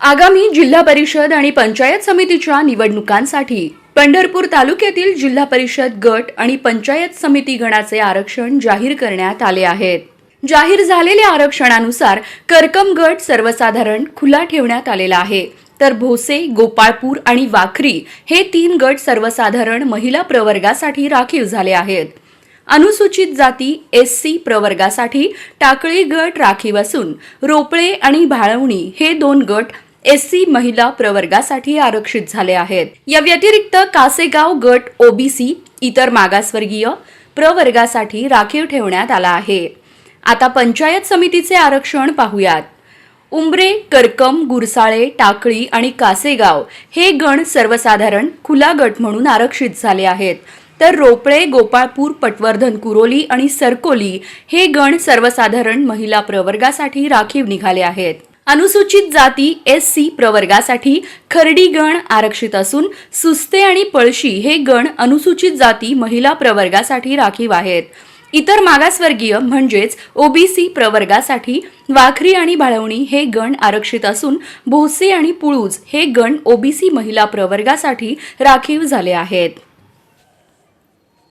आगामी जिल्हा परिषद आणि पंचायत समितीच्या निवडणुकांसाठी पंढरपूर तालुक्यातील जिल्हा परिषद गट आणि पंचायत समिती गणाचे आरक्षण जाहीर करण्यात आले आहेत. जाहीर झालेल्या आरक्षणानुसार करकम गट सर्वसाधारण खुला ठेवण्यात आलेला आहे. तर भोसे गोपाळपूर आणि वाखरी हे तीन गट सर्वसाधारण महिला प्रवर्गासाठी राखीव झाले आहेत. अनुसूचित जाती एस सी प्रवर्गासाठी टाकळी गट राखीव असून रोपळे आणि भाळवणी हे दोन गट एस सी महिला प्रवर्गासाठी आरक्षित झाले आहेत. या व्यतिरिक्त कासेगाव गट ओबीसी इतर मागासवर्गीय प्रवर्गासाठी राखीव ठेवण्यात आला आहे. आता पंचायत समितीचे आरक्षण पाहूयात. उंबरे करकम गुरसाळे टाकळी आणि कासेगाव हे गण सर्वसाधारण खुला गट म्हणून आरक्षित झाले आहेत. तर रोपळे गोपाळपूर पटवर्धन कुरोली आणि सरकोली हे गण सर्वसाधारण महिला प्रवर्गासाठी राखीव निघाले आहेत. अनुसूचित जाती एस सी प्रवर्गासाठी खर्डी गण आरक्षित असून सुस्ते आणि पळशी हे गण अनुसूचित जाती महिला प्रवर्गासाठी राखीव आहेत. इतर मागासवर्गीय म्हणजेच ओबीसी प्रवर्गासाठी वाखरी आणि भाळवणी हे गण आरक्षित असून भोसे आणि पुळूज हे गण ओबीसी महिला प्रवर्गासाठी राखीव झाले आहेत.